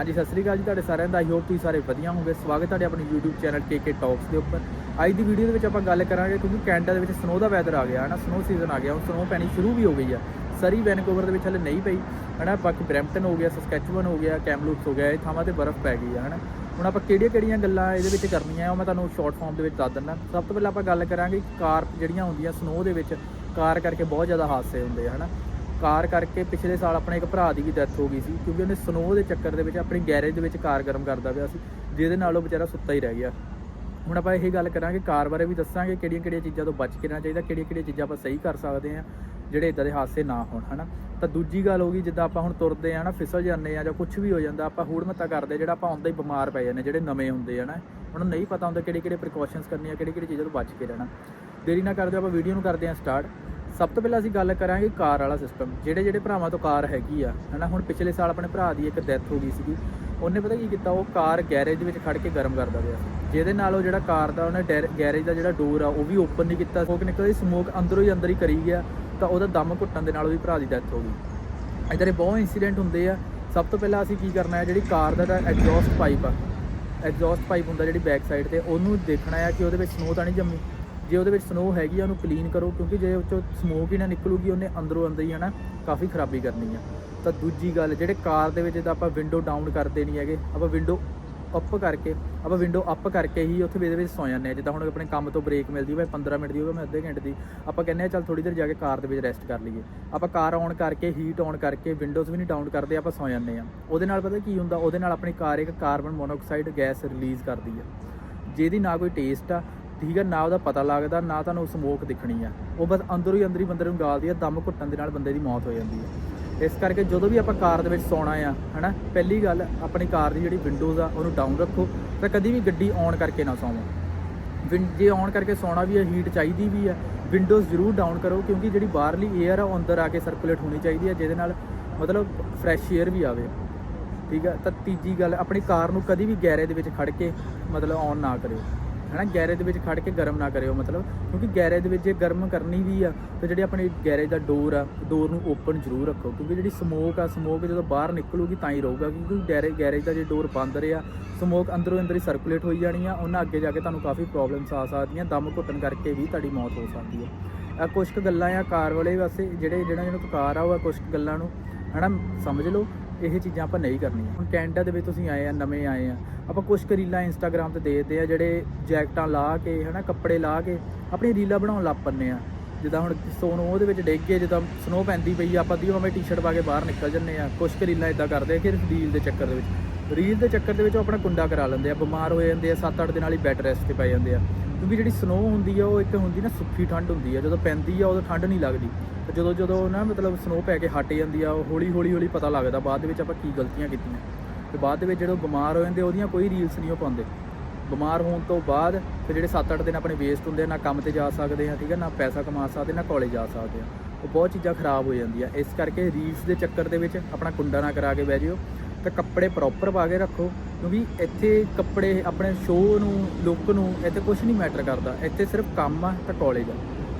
ਹਾਂਜੀ, ਸਤਿ ਸ੍ਰੀ ਅਕਾਲ ਜੀ ਤੁਹਾਡੇ ਸਾਰਿਆਂ ਦਾ। ਆਈ ਹੋਪ ਤੁਸੀਂ ਸਾਰੇ ਵਧੀਆ ਹੋਵੋਗੇ। ਸਵਾਗਤ ਤੁਹਾਡੇ ਆਪਣੇ YouTube ਚੈਨਲ KK Talks ਦੇ ਉੱਪਰ। ਅੱਜ ਦੀ ਵੀਡੀਓ ਦੇ ਵਿੱਚ ਆਪਾਂ ਗੱਲ ਕਰਾਂਗੇ ਕਿਉਂਕਿ ਕੈਨੇਡਾ ਦੇ ਵਿੱਚ ਸਨੋ ਦਾ ਵੈਦਰ ਆ ਗਿਆ ਹੈ ਨਾ ਸਨੋ ਸੀਜ਼ਨ ਆ ਗਿਆ। ਹੁਣ ਸਨੋ ਪੈਣੀ ਸ਼ੁਰੂ ਵੀ ਹੋ ਗਈ ਆ। ਸਰੀ ਵੈਨਕੂਵਰ ਦੇ ਵਿੱਚ ਹਲੇ ਨਹੀਂ ਪਈ, ਹਨਾ? ਬਾਕੀ ਬ੍ਰੈਂਪਟਨ ਹੋ ਗਿਆ ਸਸਕੈਚੂਅਨ ਹੋ ਗਿਆ ਕੈਮਲੂਪਸ ਹੋ ਗਿਆ, ਇਹ ਥਾਵਾਂ ਤੇ ਬਰਫ਼ ਪੈ ਗਈ ਆ, ਹਨਾ? ਹੁਣ ਆਪਾਂ ਕਿਹੜੀਆਂ ਕਿਹੜੀਆਂ ਗੱਲਾਂ ਇਹਦੇ ਵਿੱਚ ਕਰਨੀਆਂ ਉਹ ਮੈਂ ਤੁਹਾਨੂੰ ਸ਼ਾਰਟ ਫਾਰਮ ਦੇ ਵਿੱਚ ਦੱਸ ਦਿੰਦਾ। ਸਭ ਤੋਂ ਪਹਿਲਾਂ ਆਪਾਂ ਗੱਲ ਕਰਾਂਗੇ ਕਾਰ ਜਿਹੜੀਆਂ ਹੁੰਦੀਆਂ ਸਨੋ ਦੇ ਵਿੱਚ, ਕਾਰ ਕਰਕੇ ਬਹੁਤ ਜ਼ਿਆਦਾ ਹਾਦਸੇ ਹੁੰਦੇ ਆ, ਹਨਾ? ਕਾਰ ਕਰਕੇ ਪਿਛਲੇ ਸਾਲ ਆਪਣੇ ਇੱਕ ਭਰਾ ਦੀ ਵੀ ਡੈਥ ਹੋ ਗਈ ਸੀ, ਕਿਉਂਕਿ ਉਹਨੇ ਸਨੋ ਦੇ ਚੱਕਰ ਦੇ ਵਿੱਚ, ਆਪਣੀ ਗੈਰੇਜ ਦੇ ਵਿੱਚ ਕਾਰ ਗਰਮ ਕਰਦਾ ਪਿਆ ਸੀ, ਜਿਹਦੇ ਨਾਲ ਉਹ ਵਿਚਾਰਾ ਸੁੱਤਾ ਹੀ ਰਹਿ ਗਿਆ। ਹੁਣ ਆਪਾਂ ਇਹ ਗੱਲ ਕਰਾਂਗੇ, ਕਾਰ ਬਾਰੇ ਵੀ ਦੱਸਾਂਗੇ, ਕਿਹੜੀਆਂ ਕਿਹੜੀਆਂ ਚੀਜ਼ਾਂ ਤੋਂ ਬਚ ਕੇ ਰਹਿਣਾ ਚਾਹੀਦਾ, ਕਿਹੜੀਆਂ ਕਿਹੜੀਆਂ ਚੀਜ਼ਾਂ ਆਪਾਂ ਸਹੀ ਕਰ ਸਕਦੇ ਹਾਂ, ਜਿਹੜੇ ਇਦਾਂ ਦੇ ਹਾਦਸੇ ਨਾ ਹੋਣ, ਹਨਾ? ਤਾਂ ਦੂਜੀ ਗੱਲ ਹੋ ਗਈ, ਜਿੱਦਾਂ ਆਪਾਂ ਹੁਣ ਤੁਰਦੇ ਆ ਨਾ, ਫਿਸਲ ਜਾਂਦੇ ਆ ਜਾਂ ਕੁਝ ਵੀ ਹੋ ਜਾਂਦਾ, ਆਪਾਂ ਹੂੜ ਮੱਤਾ ਕਰਦੇ ਜਿਹੜਾ ਆਪਾਂ ਆਉਂਦਾ ਹੀ ਬਿਮਾਰ ਪੈ ਜਾਂਦੇ ਜਿਹੜੇ ਨਵੇਂ ਹੁੰਦੇ ਆ ਨਾ, ਉਹਨਾਂ ਨੂੰ ਨਹੀਂ ਪਤਾ ਹੁੰਦਾ ਕਿਹੜੇ ਕਿਹੜੇ ਪ੍ਰੀਕਾਸ਼ਨਸ ਕਰਨੀਆਂ, ਕਿਹੜੀ ਕਿਹੜੀ ਚੀਜ਼ਾਂ ਤੋਂ ਬਚ ਕੇ ਰਹਿਣਾ। ਦੇਰੀ ਨਾ ਕਰਦੇ, ਆਪਾਂ ਵੀਡੀਓ ਨੂੰ ਕਰਦੇ ਹਾਂ ਸਟਾਰਟ ਸਭ ਤੋਂ ਪਹਿਲਾਂ ਅਸੀਂ ਗੱਲ ਕਰਾਂਗੇ ਕਾਰ ਵਾਲਾ ਸਿਸਟਮ ਜਿਹੜੇ ਜਿਹੜੇ ਭਰਾਵਾਂ ਤੋਂ ਕਾਰ ਹੈਗੀ ਆ, ਹਨਾ, ਹੁਣ ਪਿਛਲੇ ਸਾਲ ਆਪਣੇ ਭਰਾ ਦੀ ਇੱਕ ਡੈਥ ਹੋ ਗਈ ਸੀਗੀ, ਉਹਨੇ ਪਤਾ ਕੀ ਕੀਤਾ, ਉਹ ਕਾਰ ਗੈਰੇਜ ਦੇ ਵਿੱਚ ਖੜ ਕੇ ਗਰਮ ਕਰਦਾ ਪਿਆ ਸੀ, ਜਿਹਦੇ ਨਾਲ ਉਹ ਜਿਹੜਾ ਕਾਰ ਦਾ, ਉਹਨੇ ਗੈਰੇਜ ਦਾ ਜਿਹੜਾ ਡੋਰ ਆ, ਉਹ ਵੀ ਓਪਨ ਨਹੀਂ ਕੀਤਾ ਸਮੋਕ ਨਿਕਲਦੀ ਸਮੋਕ ਅੰਦਰੋਂ ਹੀ ਅੰਦਰ ਹੀ ਕਰੀ ਗਿਆ, ਤਾਂ ਉਹਦਾ ਦਮ ਘੁੱਟਣ ਦੇ ਨਾਲ ਉਹਦੀ ਭਰਾ ਦੀ ਡੈਥ ਹੋ ਗਈ। ਇਦਾਂ ਦੇ ਬਹੁਤ ਇਨਸੀਡੈਂਟ ਹੁੰਦੇ ਆ, ਸਭ ਤੋਂ ਪਹਿਲਾਂ ਅਸੀਂ ਕੀ ਕਰਨਾ ਹੈ, ਜਿਹੜੀ ਕਾਰ ਦਾ ਐਗਜ਼ੌਸਟ ਪਾਈਪ ਆ ਐਗਜ਼ੌਸਟ ਪਾਈਪ ਹੁੰਦਾ ਜਿਹੜੀ ਬੈਕ ਸਾਈਡ ਤੇ, ਉਹਨੂੰ ਦੇਖਣਾ ਹੈ ਕਿ ਉਹਦੇ ਵਿੱਚ ਸਨੋ ਤਾਂ ਨਹੀਂ ਜੰਮੀ। ਜੇ ਉਹਦੇ ਵਿੱਚ ਸਨੋ ਹੈਗੀ ਆ, ਉਹਨੂੰ ਕਲੀਨ ਕਰੋ, ਕਿਉਂਕਿ ਜੇ ਉਹ ਚੋਂ ਸਮੋਕ ਹੀ ਨਾ ਨਿਕਲੂਗੀ, ਉਹਨੇ ਅੰਦਰੋਂ ਅੰਦਰ ਹੀ ਹਨਾ, ਕਾਫੀ ਖਰਾਬੀ ਕਰਨੀ ਆ। ਤਾਂ ਦੂਜੀ ਗੱਲ, ਜਿਹੜੇ ਕਾਰ ਦੇ ਵਿੱਚ ਤਾਂ ਆਪਾਂ ਵਿੰਡੋ ਡਾਊਨ ਕਰਦੇ ਨਹੀਂ ਹੈਗੇ, ਆਪਾਂ ਵਿੰਡੋ ਅਪ ਕਰਕੇ, ਆਪਾਂ ਵਿੰਡੋ ਅਪ ਕਰਕੇ ਹੀ ਉੱਥੇ ਇਹਦੇ ਵਿੱਚ ਸੌ ਜਾਂਦੇ ਆ ਜਿੱਦਾਂ ਹੁਣ ਆਪਣੇ ਕੰਮ ਤੋਂ ਬ੍ਰੇਕ ਮਿਲਦੀ ਹੋਵੇ 15 ਮਿੰਟ ਦੀ ਹੋਵੇ ਮੈਂ ਅੱਧੇ ਘੰਟੇ ਦੀ, ਆਪਾਂ ਕਹਿੰਦੇ ਆ ਚੱਲ ਥੋੜੀ ਦੇਰ ਜਾ ਕੇ ਕਾਰ ਦੇ ਵਿੱਚ ਰੈਸਟ ਕਰ ਲਈਏ। ਆਪਾਂ ਕਾਰ ਔਨ ਕਰਕੇ ਹੀਟ ਔਨ ਕਰਕੇ ਵਿੰਡੋਜ਼ ਵੀ ਨਹੀਂ ਡਾਊਨ ਕਰਦੇ, ਆਪਾਂ ਸੌ ਜਾਂਦੇ ਆ ਉਹਦੇ ਨਾਲ ਪਤਾ ਕੀ ਹੁੰਦਾ, ਉਹਦੇ ਨਾਲ ਆਪਣੀ ਕਾਰ ਇੱਕ ਕਾਰਬਨ ਮੋਨੋਆਕਸਾਈਡ ਗੈਸ ਰਿਲੀਜ਼ ਕਰਦੀ ਆ। ਜਿਹਦੀ ਨਾ ਕੋਈ ਟੇਸਟ ਆ ਠੀਕ ਹੈ, ਨਾ ਉਹਦਾ ਪਤਾ ਲੱਗਦਾ, ਨਾ ਤੁਹਾਨੂੰ ਸਮੋਕ ਦਿਖਣੀ ਆ। ਉਹ ਬਸ ਅੰਦਰੋਂ ਹੀ ਅੰਦਰ ਹੀ ਬੰਦੇ ਨੂੰ ਗਾਲਦੀ ਆ, ਦਮ ਘੁੱਟਣ ਦੇ ਨਾਲ ਬੰਦੇ ਦੀ ਮੌਤ ਹੋ ਜਾਂਦੀ ਹੈ ਇਸ ਕਰਕੇ ਜਦੋਂ ਵੀ ਆਪਾਂ ਕਾਰ ਦੇ ਵਿੱਚ ਸੌਣਾ ਆ, ਹਨਾ, ਪਹਿਲੀ ਗੱਲ ਆਪਣੀ ਕਾਰ ਦੀ ਜਿਹੜੀ ਵਿੰਡੋਜ਼ ਆ, ਉਹਨੂੰ ਡਾਊਨ ਰੱਖੋ, ਤਾਂ ਕਦੀ ਵੀ ਗੱਡੀ ਔਨ ਕਰਕੇ ਨਾ ਸੌਵੋ। ਵਿੰ, ਜੇ ਔਨ ਕਰਕੇ ਸੌਣਾ ਵੀ ਹੈ ਹੀਟ ਚਾਹੀਦੀ ਵੀ ਹੈ ਵਿੰਡੋਜ਼ ਜ਼ਰੂਰ ਡਾਊਨ ਕਰੋ, ਕਿਉਂਕਿ ਜਿਹੜੀ ਬਾਹਰਲੀ 에ਅਰ ਆ, ਉਹ ਅੰਦਰ ਆ ਕੇ ਸਰਕੂਲੇਟ ਹੋਣੀ ਚਾਹੀਦੀ ਹੈ ਜਿਹਦੇ ਨਾਲ ਮਤਲਬ ਫਰੈਸ਼ 에ਅਰ ਵੀ ਆਵੇ। ਠੀਕ ਆ, ਤਾਂ ਤੀਜੀ ਗੱਲ, ਆਪਣੀ ਕਾਰ ਨੂੰ ਕਦੀ ਵੀ ਗੈਰੇਜ ਦੇ ਵਿੱਚ ਖੜ ਕੇ ਮਤਲਬ ਔਨ ਨਾ ਕਰਿਓ। ਹਨਾ, ਗੈਰੇਜ ਦੇ ਵਿੱਚ ਖੜ ਕੇ ਗਰਮ ਨਾ ਕਰਿਓ ਮਤਲਬ, ਕਿਉਂਕਿ ਗੈਰੇਜ ਦੇ ਵਿੱਚ ਜੇ ਗਰਮ ਕਰਨੀ ਵੀ ਆ, ਤਾਂ ਜਿਹੜੀ ਆਪਣੇ ਗੈਰੇਜ ਦਾ ਡੋਰ ਆ, ਡੋਰ ਨੂੰ ਓਪਨ ਜ਼ਰੂਰ ਰੱਖੋ, ਕਿਉਂਕਿ ਜਿਹੜੀ ਸਮੋਕ ਆ ਸਮੋਕ ਜਦੋਂ ਬਾਹਰ ਨਿਕਲੂਗੀ ਤਾਂ ਹੀ ਰਹੂਗਾ, ਕਿਉਂਕਿ ਗੈਰੇਜ ਗੈਰੇਜ ਦਾ ਜੇ ਡੋਰ ਬੰਦ ਰਿਹਾ ਸਮੋਕ ਅੰਦਰੋਂ ਅੰਦਰ ਹੀ ਸਰਕੂਲੇਟ ਹੋਈ ਜਾਣੀ ਆ, ਉਹਨਾਂ ਅੱਗੇ ਜਾ ਕੇ ਤੁਹਾਨੂੰ ਕਾਫੀ ਪ੍ਰੋਬਲਮਸ ਆ ਸਕਦੀਆਂ, ਦਮ ਘੁੱਟਣ ਕਰਕੇ ਵੀ ਤੁਹਾਡੀ ਮੌਤ ਹੋ ਸਕਦੀ ਹੈ ਆ। ਕੁਝ ਕੁ ਗੱਲਾਂ ਆ, ਕਾਰ ਵਾਲੇ ਵਾਸਤੇ ਜਿਹੜੇ ਜਿਹੜਾ ਜਿਹਨੂੰ ਕਾਰ ਆ, ਉਹ ਕੁਝ ਕੁ ਗੱਲਾਂ ਨੂੰ, ਹਨਾ, ਸਮਝ ਲਓ। ਇਹ ਚੀਜ਼ਾਂ ਆਪਾਂ ਨਹੀਂ ਕਰਨੀਆਂ। ਹੁਣ ਕੈਨੇਡਾ ਦੇ ਵਿੱਚ ਤੁਸੀਂ ਆਏ ਆ, ਨਵੇਂ ਆਏ ਆ, ਆਪਾਂ ਕੁਝ ਕੁ ਰੀਲਾਂ ਇੰਸਟਾਗ੍ਰam ਤੇ ਦੇਖਦੇ ਆ, ਜਿਹੜੇ ਜੈਕਟਾਂ ਲਾ ਕੇ, ਹਨਾ, ਕੱਪੜੇ ਲਾ ਕੇ ਆਪਣੀ ਰੀਲਾਂ ਬਣਾਉਣ ਲੱਗ ਪੰਨੇ ਆ। ਜਿੱਦਾਂ ਹੁਣ ਸੋਨ ਉਹਦੇ ਵਿੱਚ ਡਿੱਗ ਗਏ ਜਿੱਦਾਂ ਸਨੋ ਪੈਂਦੀ ਪਈ ਆਪਾਂ ਦੀ ਮੈਂ ਟੀ-ਸ਼ਰਟ ਪਾ ਕੇ ਬਾਹਰ ਨਿਕਲ ਜੰਨੇ ਆ ਕੁਝ ਕੁ ਰੀਲਾਂ ਇਦਾਂ ਕਰਦੇ ਆ ਕਿ ਰੀਲ ਦੇ ਚੱਕਰ ਦੇ ਵਿੱਚ। ਰੀਲ ਦੇ ਚੱਕਰ ਦੇ ਵਿੱਚ ਉਹ ਆਪਣਾ ਕੁੰਡਾ ਕਰਾ ਲੈਂਦੇ ਆ, ਬਿਮਾਰ ਹੋ ਜਾਂਦੇ ਆ 7-8 ਦਿਨ ਵਾਲੀ ਬੈੱਡ ਰੈਸਟ ਤੇ ਪੈ ਜਾਂਦੇ ਆ। ਕਿਉਂਕਿ ਜਿਹੜੀ ਸਨੋ ਹੁੰਦੀ ਆ, ਉਹ ਇੱਕ ਹੁੰਦੀ ਨਾ ਸੁੱਕੀ ਠੰਡ ਹੁੰਦੀ ਆ, ਜਦੋਂ ਪੈਂਦੀ ਆ, ਉਦੋਂ ਠੰਡ ਨਹੀਂ ਲੱਗਦੀ। ਤੇ ਜਦੋਂ ਜਦੋਂ ਨਾ ਮਤਲਬ ਸਨੋ ਪੈ ਕੇ ਹਟ ਜਾਂਦੀ ਆ, ਉਹ ਹੌਲੀ ਹੌਲੀ ਹੌਲੀ ਪਤਾ ਲੱਗਦਾ ਬਾਅਦ ਦੇ ਵਿੱਚ ਆਪਾਂ ਕੀ ਗਲਤੀਆਂ ਕੀਤੀਆਂ। ਤੇ ਬਾਅਦ ਦੇ ਵਿੱਚ ਜਦੋਂ ਬਿਮਾਰ ਹੋ ਜਾਂਦੇ, ਉਹਦੀਆਂ ਕੋਈ ਰੀਲਸ ਨਹੀਂ ਉਹ ਪਾਉਂਦੇ। ਬਿਮਾਰ ਹੋਣ ਤੋਂ ਬਾਅਦ ਫਿਰ ਜਿਹੜੇ 7-8 ਦਿਨ ਆਪਣੇ ਵੇਸਟ ਹੁੰਦੇ ਆ, ਨਾ ਕੰਮ ਤੇ ਜਾ ਸਕਦੇ ਆ, ਠੀਕ ਆ, ਨਾ ਪੈਸਾ ਕਮਾ ਸਕਦੇ, ਨਾ ਕਾਲਜ ਜਾ ਸਕਦੇ ਆ, ਉਹ ਬਹੁਤ ਚੀਜ਼ਾਂ ਖਰਾਬ ਹੋ ਜਾਂਦੀਆਂ। ਇਸ ਕਰਕੇ ਰੀਲਸ ਦੇ ਚੱਕਰ ਦੇ ਵਿੱਚ ਆਪਣਾ ਕੁੰਡਾ ਨਾ ਕਰਾ ਕੇ ਬਹਿ ਜਿਓ। ਤੇ ਕੱਪੜੇ ਪ੍ਰੋਪਰ ਪਾ ਕੇ ਰੱਖੋ, ਕਿਉਂਕਿ ਇੱਥੇ ਕੱਪੜੇ, ਆਪਣੇ ਸ਼ੋਅ ਨੂੰ ਲੁੱਕ ਨੂੰ, ਇੱਥੇ ਕੁਝ ਨਹੀਂ ਮੈਟਰ ਕਰਦਾ। ਇੱਥੇ ਸਿਰਫ ਕੰਮ ਆ ਤਾਂ ਕਾਲਜ ਆ।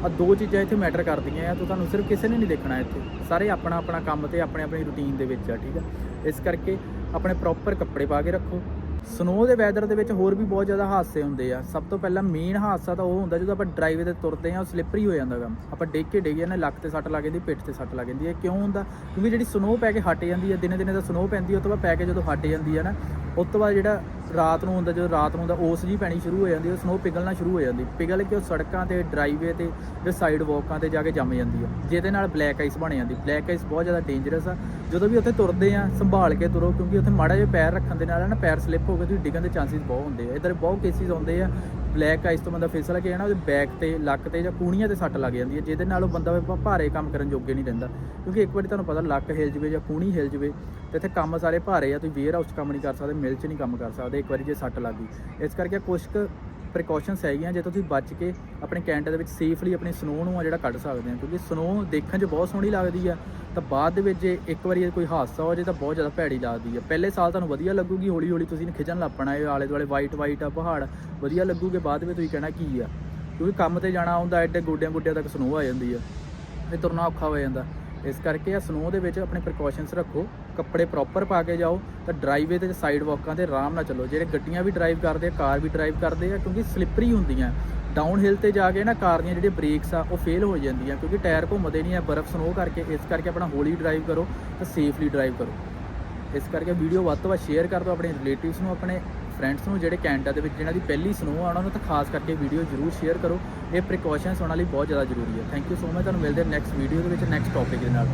ਆ ਦੋ ਚੀਜ਼ਾਂ ਇੱਥੇ ਮੈਟਰ ਕਰਦੀਆਂ ਆ, ਤਾਂ ਤੁਹਾਨੂੰ ਸਿਰਫ ਕਿਸੇ ਨੇ ਨਹੀਂ ਦੇਖਣਾ ਇੱਥੇ। ਸਾਰੇ ਆਪਣਾ ਆਪਣਾ ਕੰਮ ਤੇ ਆਪਣੇ ਆਪਣੀ ਰੁਟੀਨ ਦੇ ਵਿੱਚ ਆ, ਠੀਕ ਆ? ਇਸ ਕਰਕੇ ਆਪਣੇ ਪ੍ਰੋਪਰ ਕੱਪੜੇ ਪਾ ਕੇ ਰੱਖੋ। ਸਨੋ ਦੇ ਵੈਦਰ ਦੇ ਵਿੱਚ ਹੋਰ ਵੀ ਬਹੁਤ ਜ਼ਿਆਦਾ ਹਾਦਸੇ ਹੁੰਦੇ ਆ। ਸਭ ਤੋਂ ਪਹਿਲਾਂ ਮੇਨ ਹਾਦਸਾ ਤਾਂ ਉਹ ਹੁੰਦਾ ਜਦੋਂ ਆਪਾਂ ਡਰਾਈਵੇ ਤੇ ਤੁਰਦੇ ਆ ਉਹ ਸਲਿੱਪਰੀ ਹੋ ਜਾਂਦਾ ਗਾ ਆਪਾਂ ਡਿੱਗ ਕੇ ਡਿੱਗ ਜਾਂਦੇ ਲੱਕ ਤੇ ਸੱਟ ਲੱਗ ਜਾਂਦੀ, ਪਿੱਠ ਤੇ ਸੱਟ ਲੱਗ ਜਾਂਦੀ। ਹੈ ਕਿਉਂ ਹੁੰਦਾ? ਕਿਉਂਕਿ ਜਿਹੜੀ ਸਨੋ ਪੈ ਕੇ ਹਟ ਜਾਂਦੀ ਹੈ ਦਿਨੇ ਦਿਨੇ ਦਾ ਸਨੋ ਪੈਂਦੀ ਉਸ ਤੋਂ ਬਾਅਦ ਪੈ ਕੇ ਜਦੋਂ ਹਟ ਜਾਂਦੀ ਹੈ ਨਾ, ਉਸ ਤੋਂ ਬਾਅਦ ਜਿਹੜਾ ਰਾਤ ਨੂੰ ਹੁੰਦਾ, ਜਦੋਂ ਰਾਤ ਨੂੰ ਹੁੰਦਾ, ਉਸ ਜੀ ਪੈਣੀ ਸ਼ੁਰੂ ਹੋ ਜਾਂਦੀ ਉਹ ਸਨੋ ਪਿਘਲਣਾ ਸ਼ੁਰੂ ਹੋ ਜਾਂਦੀ ਪਿਘਲ ਕੇ ਉਹ ਸੜਕਾਂ ਤੇ ਡਰਾਈਵੇ ਤੇ ਜਾਂ ਸਾਈਡ ਵਾਕਾਂ ਤੇ ਜਾ ਕੇ ਜੰਮ ਜਾਂਦੀ ਆ ਜਿਹਦੇ ਨਾਲ ਬਲੈਕ ਆਈਸ ਬਣ ਜਾਂਦੀ ਬਲੈਕ ਆਈਸ ਬਹੁਤ ਜ਼ਿਆਦਾ ਡੇਂਜਰਸ ਆ। ਜਦੋਂ ਵੀ ਉੱਥੇ ਤੁਰਦੇ ਆ, ਸੰਭਾਲ ਕੇ ਤੁਰੋ, ਕਿਉਂਕਿ ਉੱਥੇ ਮਾੜਾ ਜਿਹਾ ਪੈਰ ਰੱਖਣ ਦੇ ਨਾਲ ਨਾ ਪੈਰ ਸਲਿੱਪ ਹੋ ਕੇ ਤੁਸੀਂ ਡਿੱਗਣ ਦੇ ਚਾਂਸਸ ਬਹੁਤ ਹੁੰਦੇ ਆ। ਇਧਰ ਬਹੁਤ ਕੇਸਿਸ ਆਉਂਦੇ ਆ ਬਲੈਕ ਆਈਸ ਤੋਂ ਬੰਦਾ ਫਿਸਲ ਕੇ ਨਾ ਉਹਦੇ ਬੈਕ ਤੇ, ਲੱਕ ਤੇ ਜਾਂ ਕੂਣੀਆਂ ਤੇ ਸੱਟ ਲੱਗ ਜਾਂਦੀ ਹੈ। ਜਿਹਦੇ ਨਾਲ ਉਹ ਬੰਦਾ ਭਾਰੇ ਕੰਮ ਕਰਨ ਜੋਗੇ ਨਹੀਂ ਰਹਿੰਦਾ। ਕਿਉਂਕਿ ਇੱਕ ਵਾਰੀ ਤੁਹਾਨੂੰ ਪਤਾ ਲੱਕ ਹਿਲ ਜਵੇ ਜਾਂ ਕੂਣੀ ਹਿਲ ਜਵੇ, ਤੇ ਇੱਥੇ ਕੰਮ ਸਾਰੇ ਭਾਰੇ ਆ, ਤੁਸੀਂ ਵੇਅਰ ਹਾਊਸ 'ਚ ਕੰਮ ਨਹੀਂ ਕਰ ਸਕਦੇ ਮਿਲ 'ਚ ਨਹੀਂ ਕੰਮ ਕਰ ਸਕਦੇ। ਇੱਕ ਵਾਰੀ ਜੇ ਸੱਟ ਲੱਗ ਗਈ। ਇਸ ਕਰਕੇ ਕੁਝ ਕੁ ਪ੍ਰੀਕਾਸ਼ਨਸ ਹੈਗੀਆਂ ਜੇ ਤੁਸੀਂ ਬਚ ਕੇ ਆਪਣੇ ਕੈਨੇਡਾ ਦੇ ਵਿੱਚ ਸੇਫਲੀ ਆਪਣੀ ਸਨੋ ਨੂੰ ਆ ਜਿਹੜਾ ਕੱਢ ਸਕਦੇ ਆ। ਕਿਉਂਕਿ ਸਨੋ ਦੇਖਣ 'ਚ ਬਹੁਤ ਸੋਹਣੀ ਲੱਗਦੀ ਆ। ਤਾਂ ਬਾਅਦ ਦੇ ਵਿੱਚ ਜੇ ਇੱਕ ਵਾਰੀ ਕੋਈ ਹਾਦਸਾ ਹੋ ਜੇ ਤਾਂ ਬਹੁਤ ਜ਼ਿਆਦਾ ਭੈੜੀ ਲੱਗਦੀ ਆ। ਪਹਿਲੇ ਸਾਲ ਤੁਹਾਨੂੰ ਵਧੀਆ ਲੱਗੂਗੀ ਹੌਲੀ ਹੌਲੀ ਤੁਸੀਂ ਖਿੱਚਣ ਲੱਪਣਾ ਇਹ ਆਲੇ ਦੁਆਲੇ ਵਾਈਟ ਵਾਈਟ ਆ, ਪਹਾੜ। ਵਧੀਆ ਲੱਗੂਗੇ, ਬਾਅਦ ਵਿੱਚ ਤੁਸੀਂ ਕਹਿਣਾ ਕੀ ਆ। ਕਿਉਂਕਿ ਕੰਮ ਤੇ ਜਾਣਾ ਹੁੰਦਾ, ਐਡੇ ਗੋਡਿਆਂ ਗੋਡਿਆਂ ਤੱਕ ਸਨੋ ਆ ਜਾਂਦੀ ਆ। ਇਹ ਤੁਰਨਾ ਔਖਾ ਹੋ ਜਾਂਦਾ। ਇਸ ਕਰਕੇ ਆ ਸਨੋ ਦੇ ਵਿੱਚ ਆਪਣੇ ਪ੍ਰੀਕਾਸ਼ਨਸ ਰੱਖੋ, ਕੱਪੜੇ ਪ੍ਰੋਪਰ ਪਾ ਕੇ ਜਾਓ, ਤਾਂ ਡਰਾਈਵੇ ਤੇ ਸਾਈਡ ਵਾਕਾਂ ਤੇ ਆਰਾਮ ਨਾਲ ਚੱਲੋ। ਜਿਹੜੇ ਗੱਡੀਆਂ ਵੀ ਡਰਾਈਵ ਕਰਦੇ ਆ, ਕਾਰ ਵੀ ਡਰਾਈਵ ਕਰਦੇ ਆ, ਕਿਉਂਕਿ ਸਲਿੱਪਰੀ ਹੁੰਦੀਆਂ। ਡਾਊਨ ਹਿਲ ਤੇ ਜਾ ਕੇ ਨਾ ਕਾਰ ਦੀਆਂ ਜਿਹੜੀਆਂ ਬ੍ਰੇਕਸ ਆ, ਉਹ ਫੇਲ ਹੋ ਜਾਂਦੀਆਂ, ਕਿਉਂਕਿ ਟਾਇਰ ਘੁੰਮਦੇ ਨਹੀਂ ਆ, ਬਰਫ਼ ਸਨੋ ਕਰਕੇ, ਇਸ ਕਰਕੇ ਆਪਣਾ ਹੌਲੀ ਡਰਾਈਵ ਕਰੋ, ਤਾਂ ਸੇਫਲੀ ਡਰਾਈਵ ਕਰੋ। ਇਸ ਕਰਕੇ ਵੀਡੀਓ ਵੱਧ ਤੋਂ ਵੱਧ ਸ਼ੇਅਰ ਕਰ ਦਿਓ ਆਪਣੇ ਰਿਲੇਟਿਵਸ ਨੂੰ, ਆਪਣੇ ਫਰੈਂਡਸ ਨੂੰ, ਜਿਹੜੇ ਕੈਨੇਡਾ ਦੇ ਵਿੱਚ ਜਿਹਨਾਂ ਦੀ ਪਹਿਲੀ ਸਨੋ ਆ, ਉਹਨਾਂ ਨੂੰ ਤਾਂ ਖਾਸ ਕਰਕੇ ਵੀਡੀਓ ਜ਼ਰੂਰ ਸ਼ੇਅਰ ਕਰੋ। ਇਹ ਪ੍ਰੀਕਾਸ਼ਨਸ ਉਹਨਾਂ ਲਈ ਬਹੁਤ ਜ਼ਿਆਦਾ ਜ਼ਰੂਰੀ ਹੈ। ਥੈਂਕ ਯੂ ਸੋ ਮਚ ਤੁਹਾਨੂੰ ਮਿਲਦੇ ਨੈਕਸਟ ਵੀਡੀਓ ਦੇ ਵਿੱਚ ਨੈਕਸਟ ਟੌਪਿਕ ਦੇ ਨਾਲ।